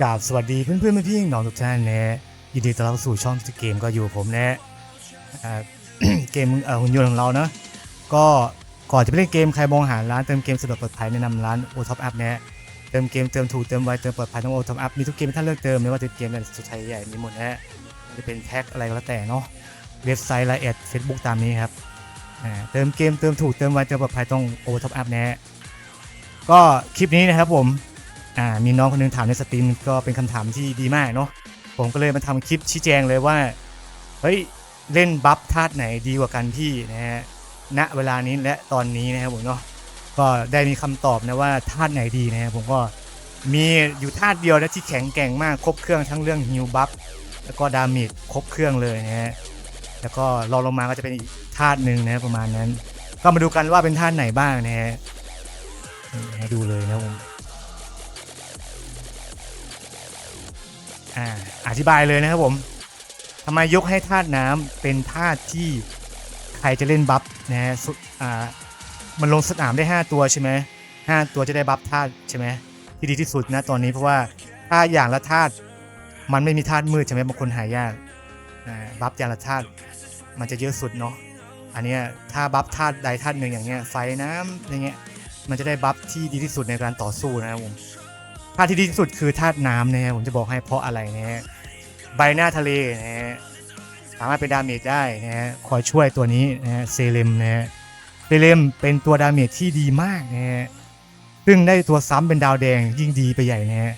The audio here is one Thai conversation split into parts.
กราบสวัสดีเพื่อนเพื่อนๆพี่ๆน้องทุกท่านนะยินดีต้อนรับสู่ช่องเกมก็อยู่ผมนะฮะอ่าเกมหุ่นยนต์ของเราเนาะก็ก่อนจะไปเล่นเกมใครมองหาร้านเติมเกมสะดวกปลอดภัยแนะนำร้าน o t o p Up นะฮะเติมเกมเติมถูกเติมไวเติมปลอดภัยต้อง o t o p Up มีทุกเกมท่านเลือกเติมไม่ว่าจะเกมอะไรสุดท้ายใหญ่มีหมดนะจะเป็นแพ็คอะไรก็แล้วแต่เนาะเว็บไซต์ไลน์แอดเฟซบุ๊กตามนี้ครับเติมเกมเติมถูกเติมไวเติมปลอดภัยต้อง o t o p Up นะฮะก็คลิปนี้นะครับผม อ่ามีน้องคนหนึงถามในสตรีมก็เป็นคำถามที่ดีมากเนาะผมก็เลยมาทำคลิปชี้แจงเลยว่าเฮ้ยเล่นบัฟธาตุไหนดีกว่ากันพี่นะฮะณเวลานี้และตอนนี้นะครับผมเนาะก็ได้มีคำตอบนะว่าธาตุไหนดีนะฮะผมก็มีอยู่ธาตุเดียวนะที่แข็งแกร่งมากครบเครื่องทั้งเรื่องฮิวบัฟแล้วก็ดาเมจครบเครื่องเลยนะฮะแล้วก็รองลงมาก็จะเป็นอีกธาตุหนึ่งนะประมาณนั้น ก็มาดูกันว่าเป็นธาตุไหนบ้างนะฮะให้ดูเลยนะผม อ่าอธิบายเลยนะครับผมทำไมยกให้ธาตุน้ำเป็นธาตุที่ใครจะเล่นบัฟนะฮะอ่ามันลงสนามได้ 5 ตัวใช่ไหมห้าตัวจะได้บัฟธาตุใช่ไหมที่ดีที่สุดนะตอนนี้เพราะว่าถ้าอย่างละธาตุมันไม่มีธาตุมืดใช่ไหมบางคนหายากบัฟอย่างละธาตุมันจะเยอะสุดเนาะอันนี้ถ้าบัฟธาตุใดธาตุหนึ่งอย่างเงี้ยไฟน้ำอย่างเงี้ยมันจะได้บัฟที่ดีที่สุดในการต่อสู้นะครับผม ธาตุที่ดีที่สุดคือธาตุน้ำนะฮะผมจะบอกให้เพราะอะไรนะฮะใบหน้าทะเลนะฮะสามารถเป็นดาเมจได้นะฮะคอยช่วยตัวนี้นะฮะเซเลมนะฮะเซเลมเป็นตัวดาเมจที่ดีมากนะฮะซึ่งได้ตัวซ้ำเป็นดาวแดงยิ่งดีไปใหญ่นะฮะ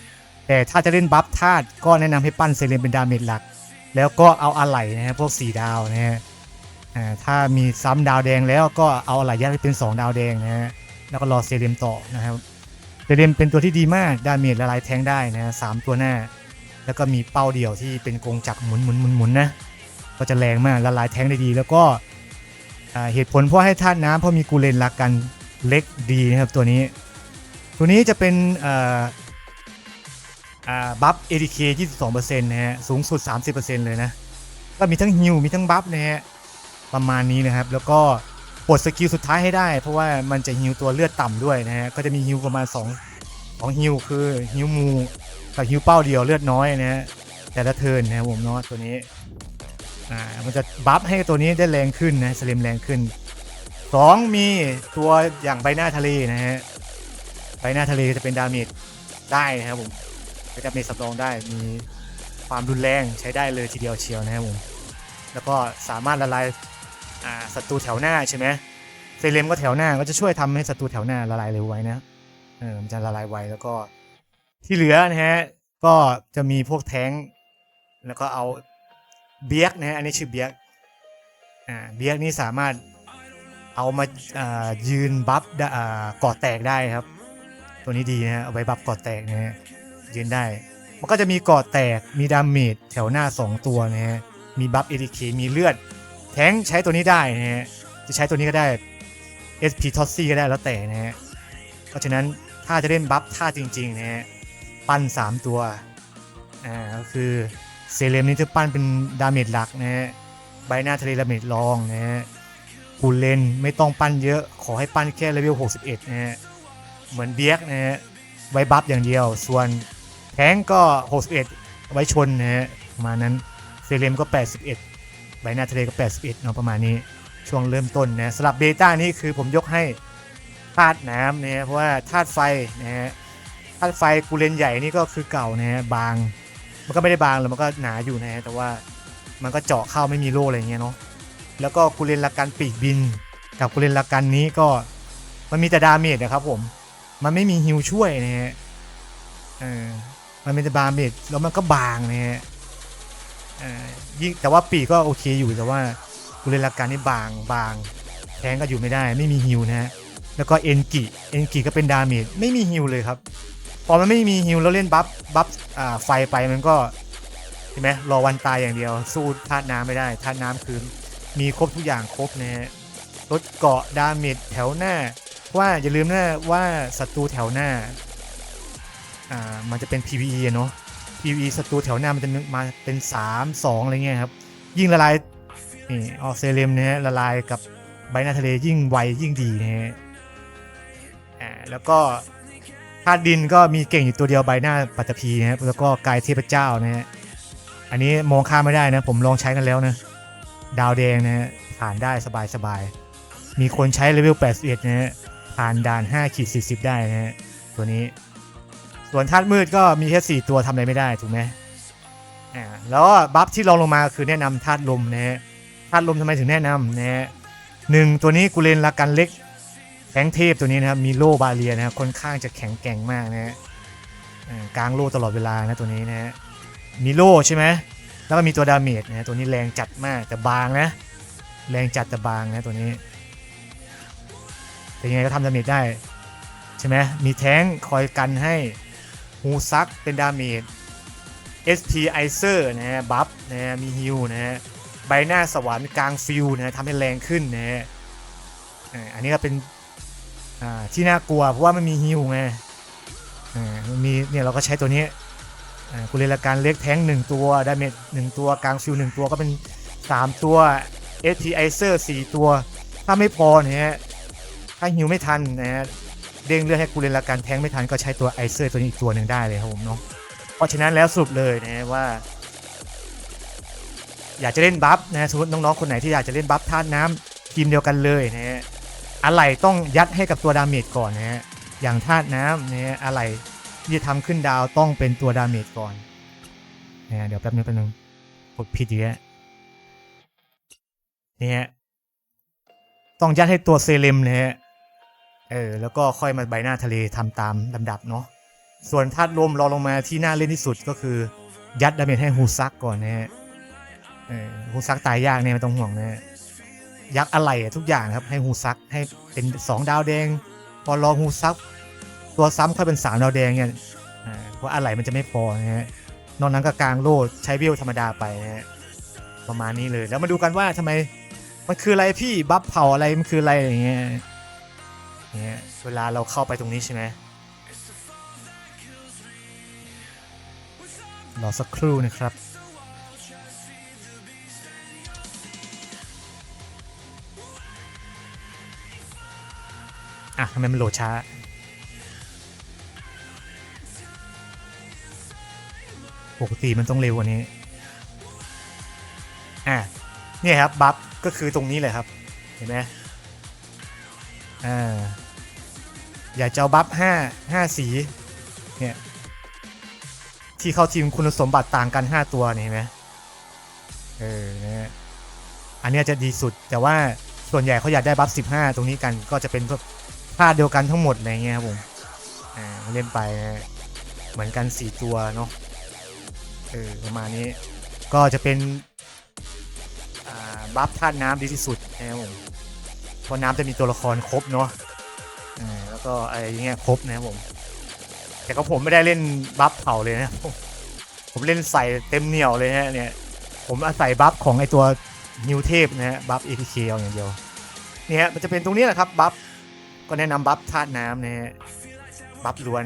แต่ถ้าจะเล่นบัฟธาตุก็แนะนำให้ปั้นเซเลมเป็นดาเมจหลัก แล้วก็เอาอะไหล่นะฮะพวก4ดาวนะฮะถ้ามีซ้ำดาวแดงแล้วก็เอาอะไหล่ยัดให้เป็น 2 ดาวแดงนะฮะแล้วก็รอเซเลมต่อนะครับ เดเดมเป็นตัวที่ดีมาก ดาเมจละลายแทงได้นะสามตัวหน้า แล้วก็มีเป้าเดี่ยวที่เป็นกรงจักรหมุนหมุนหมุนหมุนนะ ก็จะแรงมากละลายแทงได้ดี แล้วก็เหตุผลเพราะให้ธาตุน้ำเพราะมีกูเลนรักกันเล็กดีนะครับตัวนี้ ตัวนี้จะเป็นอ่าอ่าบัฟ ADK 22%นะฮะสูงสุด 30%เลยนะ ก็มีทั้งฮิวมีทั้งบัฟนะฮะประมาณนี้นะครับ แล้วก็ ปลดสกิลสุดท้ายให้ได้ เพราะว่ามันจะฮิวตัวเลือดต่ำด้วยนะฮะก็จะมีฮิวประมาณ2 2ฮิวคือฮิวมูกับฮิวเป้าเดียวเลือดน้อยนะฮะแต่ละเทินนะผมเนาะตัวนี้อ่ามันจะบัฟให้ตัวนี้ได้แรงขึ้นนะสลิมแรงขึ้น 2 มีตัวอย่างใบหน้าทะเลนะฮะใบหน้าทะเลจะเป็นดาเมจได้นะครับผมเป็นดาเมจสำรองได้มีความรุนแรงใช้ได้เลยทีเดียวเชียวนะครับผมแล้วก็สามารถละลาย ศัตรูแถวหน้าใช่ไหมเซเลมก็แถวหน้าก็จะช่วยทำให้ศัตรูแถวหน้าละลายเร็วไว้นะเออมันจะละลายไวแล้วก็ ที่เหลือนะฮะก็จะมีพวกแท้ง แล้วก็เอาเบียกนะฮะอันนี้ชื่อเบียกอ่าเบียกนี่สามารถเอามาอ่ายืนบัฟอ่าก่อแตกได้ครับ ตัวนี้ดีนะฮะเอาไว้บัฟก่อแตกนะฮะยืนได้ มันก็จะมีก่อแตกมีดาเมจแถวหน้า 2 ตัวนะฮะมีบัฟเอทีเคมีเลือด แทงใช้ตัวนี้ได้นะฮะจะใช้ตัวนี้ก็ได้ SP t o s ซี่ก็ได้แล้วแต่นะฮะเพราะฉะนั้นถ้าจะเล่นบัฟท่าจริงๆนะฮะปั้น 3 ตัวอ่าก็คือเซเลมนี่จะปั้นเป็นดาเมจหลักนะฮะใบหน้าทะเลดาเมจรองนะฮะกูเลนไม่ต้องปั้นเยอะขอให้ปั้นแค่เลเวล61นะฮะเหมือนเบียกนะฮะไว้บัฟอย่างเดียว ส่วนแทงก็ 61 ไว้ชนนะฮะประมาณนั้นเซเลมก็ 81 บหน้าทะเลก็ 81เนาะประมาณนี้ช่วงเริ่มต้นนะสำหรับเบต้านี่คือผมยกให้ธาตุน้ำนะฮะเพราะว่าธาตุไฟนะฮะธาตุไฟกูเลนใหญ่นี่ก็คือเก่านะฮะบาง มันก็ไม่ได้บางหรอกมันก็หนาอยู่นะฮะแต่ว่ามันก็เจาะเข้าไม่มีโล่อะไรเงี้ยเนาะแล้วก็กูเลนละกันปีกบิน กับกูเลนละกันนี้ก็มันมีแต่ดาเมจนะครับผมมันไม่มีฮิวช่วยนะฮะเออมันเป็นแต่ดาเมจแล้วมันก็บางนะฮะ ยิ่งแต่ว่าปีกก็โอเคอยู่แต่ว่ากุเลลาการนี่บางบางแทงก็อยู่ไม่ได้ ไม่มีฮิวนะฮะแล้วก็เอ็นกิเอ็นกิก็เป็นดาเมจไม่มีฮิวเลยครับพอมันไม่มีฮิวแล้วเล่นบัฟบัฟไฟไปมันก็ใช่ไหมรอวันตายอย่างเดียว สู้ธาตุน้ำไม่ได้ธาตุน้ำคือมีครบทุกอย่างครบนะฮะลดเกาะดาเมจแถวหน้า ว่าอย่าลืมนะว่าศัตรูแถวหน้าอ่ามันจะเป็น PVE อะเนาะ PVE ศัตรูแถวหน้ามันจะมาเป็น 3 2 อะไรเงี้ยครับ ยิ่งละลายนี่ออกเซเลมเนี่ยละลายกับใบหน้าทะเลยิ่งไวยิ่งดีนะฮะอ่าแล้วก็ธาตุดินก็มีเก่งอยู่ตัวเดียวใบหน้าปัตตภีนะครับแล้วก็กายเทพเจ้านะฮะอันนี้มองข้ามไม่ได้นะ ผมลองใช้กันแล้วนะ ดาวแดงนะฮะผ่านได้สบายสบายมีคนใช้เลเวล81นะฮะผ่านด่าน5ขีด40 ได้นะฮะตัวนี้ ส่วนธาตุมืดก็มีแค่4ตัวทำอะไรไม่ได้ถูกไหมอ่าแล้วบัฟที่รองลงมาคือแนะนำธาตุลมนะฮะธาตุลมทำไมถึงแนะนำนะฮะหนึ่งตัวนี้กูเลนละกันเล็กแข้งเทพตัวนี้นะครับมีโล่บาเรียนะครับค่อนข้างจะแข็งแกร่งมากนะฮะกลางโล่ตลอดเวลานะตัวนี้นะฮะมีโล่ใช่ไหมแล้วก็มีตัวดาเมจนะฮะตัวนี้แรงจัดมากแต่บางนะ แรงจัดแต่บางนะตัวนี้แต่ยังไงก็ทำดาเมจได้ ใช่ไหมมีแท้งคอยกันให้ ฮูซักเป็นดาเมจ SP i c e r นะฮะบัฟนะฮะมีฮิลนะฮะใบหน้าสวรรค์กลางฟิลนะฮะทำให้แรงขึ้นนะฮะอันนี้ก็เป็นอ่าที่น่ากลัวเพราะว่ามันมีฮิวไงอ่ามันมีเนี่ยเราก็ใช้ตัวนี้อ่ากุเลลการเล็กแท้งหนึ่งตัวดาเมจหนึ่งตัวกลางฟิวหนึ่งตัวก็เป็น 3 ตัว SP i c e r 4 ตัว ถ้าไม่พอเนี่ยฮะถ้าฮิวไม่ทันนะฮะ เด้งเลือดให้กุเลนละการแท้งไม่ทันก็ใช้ตัวไอเซอร์ตัวนี้อีกตัวหนึ่งได้เลยครับผมเนาะเพราะฉะนั้นแล้วสรุปเลยนะว่า อยากจะเล่นบัฟนะสมมติน้องๆคนไหนที่อยากจะเล่นบัฟธาตุน้ำทีมเดียวกันเลยนะฮะอะไรต้องยัดให้กับตัวดาเมจก่อนนะฮะอย่างธาตุน้ำนะฮะอะไรที่จะทำขึ้นดาวต้องเป็นตัวดาเมจก่อนนะฮะเดี๋ยวแป๊บนึงแป๊บนึงกดผิดอีกแล้วนี่ฮะต้องยัดให้ตัวเซเลมนะฮะ เออแล้วก็ค่อยมาใบหน้าทะเลทำตามลำดับเนาะส่วนธาตุลมรองลงมาที่น่าเล่นที่สุดก็คือ ยัดดาเมจให้ฮูซักก่อนนะฮะเออฮูซักตายยากเนี่ยไม่ต้องห่วงนะฮะยักษ์อะไรทุกอย่างครับให้ฮูซักให้เป็น 2 ดาวแดง พอรอฮูซัก ตัวซ้ำค่อยเป็น 3 ดาวแดงเนี่ยเพราะอะไรมันจะไม่พอนะฮะนอกนั้นก็กลางโล่ใช้เวลธรรมดาไปนะฮะประมาณนี้เลยแล้วมาดูกันว่าทำไมมันคืออะไรพี่บัฟเผาอะไรมันคืออะไรอย่างเงี้ย เนี่ยเวลาเราเข้าไปตรงนี้ใช่ไหมรอสักครู่นะครับอะทำไมมันโหลดช้า ปกติมันต้องเร็วกว่านี้ อะเนี่ยครับ บัฟก็คือตรงนี้เลยครับ เห็นไหมอ่า อยากจะเอาบัฟห้าห้าสีเนี่ยที่เข้าทีมคุณสมบัติต่างกัน 5 ตัวนี่ไหมเออนะฮะอันนี้จะดีสุดแต่ว่าส่วนใหญ่เขาอยากได้บัฟ 15 ตรงนี้กันก็จะเป็นพวกท่าเดียวกันทั้งหมดอะไรเงี้ยครับผมอ่าเล่นไปนะเหมือนกัน 4 ตัวเนาะเออประมาณนี้ก็จะเป็นอ่าบัฟธาตุน้ำดีที่สุดนะครับผมเพราะน้ำจะมีตัวละครครบเนาะ แล้วก็ไอย่างเงี้ยครบนะครับผม แต่ก็ผมไม่ได้เล่นบัฟเผาเลยนะ ผมผมเล่นใส่เต็มเหนียวเลยฮะเนี่ย ผมอาศัยบัฟของไอตัวนิวเทพนะฮะบัฟ APK เอาอย่างเดียวเนี่ยมันจะเป็นตรงนี้แหละครับบัฟก็แนะนำบัฟธาตุน้ำนะฮะบัฟล้วน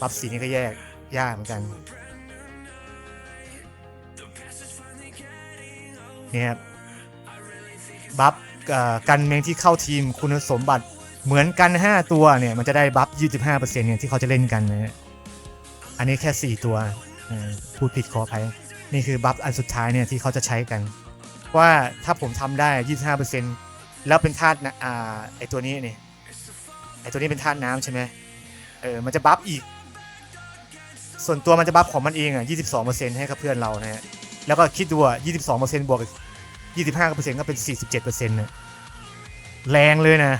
บัฟสีนี่ก็แยกยากเหมือนกันเนี่ยครับบัฟกันเมงที่เข้าทีมคุณสมบัติ เหมือนกัน 5 ตัวเนี่ยมันจะได้บัฟ 25%เนี่ยที่เขาจะเล่นกันนะฮะอันนี้แค่ 4 ตัวพูดผิดขออภัย นี่คือบัฟอันสุดท้ายเนี่ยที่เขาจะใช้กัน ว่าถ้าผมทำได้ 25%แล้วเป็นธาตุนะอ่าไอตัวนี้นี่ไอตัวนี้เป็นธาตุน้ำใช่ไหมเออมันจะบัฟอีก ส่วนตัวมันจะบัฟของมันเองอะ 22%ให้กับเพื่อนเรานะฮะแล้วก็คิดดูอะ 22%บวก25%ก็เป็น 47%นะแรงเลยนะ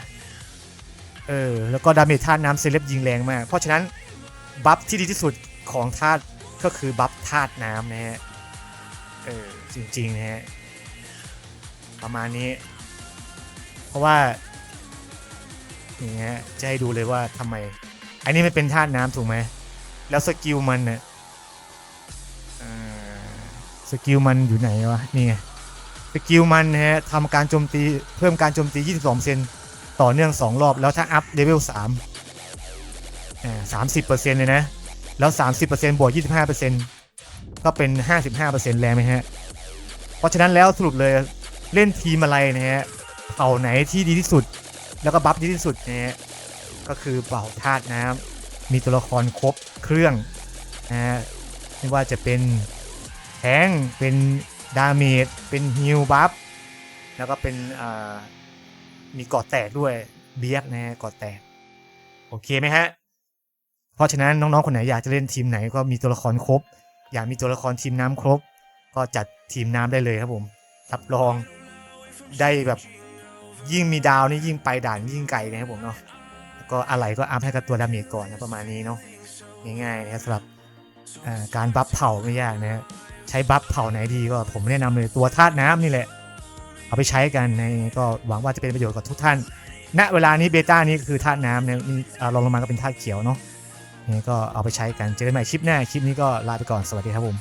เออแล้วก็ดาเมจธาตุน้ำเซเลบยิงแรงมาก เพราะฉะนั้นบัฟที่ดีที่สุดของธาตุก็คือบัฟธาตุน้ำนะฮะเออจริงๆนะฮะประมาณนี้ เพราะว่าอย่างเงี้ยจะให้ดูเลยว่าทำไม อันนี้มันเป็นธาตุน้ำถูกไหมแล้วสกิลมันเนี่ยสกิลมันอยู่ไหนวะนี่ไงสกิลมันนะฮะทำการโจมตีเพิ่มการโจมตี 22% ต่อเนื่อง 2 รอบแล้วถ้าอัพเลเวล3อ่า30%เปอร์เซ็นต์เลยนะ แล้ว30%บเปอร์เซ็นต์บวก25%ก็เป็น55%แรงไหมฮะ เพราะฉะนั้นแล้วสรุปเลยเล่นทีมอะไรนะฮะเผ่าไหนที่ดีที่สุด แล้วก็บัฟดีที่สุดนะฮะก็คือเป่าธาตุน้มีตัวละครครบเครื่องนะฮะไม่ว่าจะเป็นแทงเป็นดาเมจเป็นฮิลบัฟแล้วก็เป็นอ่า มีเกอดแตกด้วยเบียกนะฮะเกอดแตก โอเคไหมฮะ เพราะฉะนั้นน้องๆคนไหนอยากจะเล่นทีมไหนก็มีตัวละครครบ อยากมีตัวละครทีมน้ำครบ ก็จัดทีมน้ำได้เลยครับผมรับรองได้แบบยิ่งมีดาวนี่ยิ่งไปด่านยิ่งไกลนะครับผมเนาะก็อะไรก็อัพให้กับตัวดาเมจก่อนนะประมาณนี้เนาะง่ายๆนะครับสำหรับการบัฟเผาไม่ยากนะฮะใช้บัฟเผาไหนดีก็ผมแนะนำเลยตัวธาตุน้ำนี่แหละ เอาไปใช้กันในก็หวังว่าจะเป็นประโยชน์กับทุกท่าน ณ เวลานี้เบต้านี้คือธาตุน้ำเนี่ยมีลองลงมาก็เป็นธาตุเขียวเนาะนี่ก็เอาไปใช้กัน เจอกันใหม่คลิปหน้า คลิปนี้ก็ลาไปก่อน สวัสดีครับผม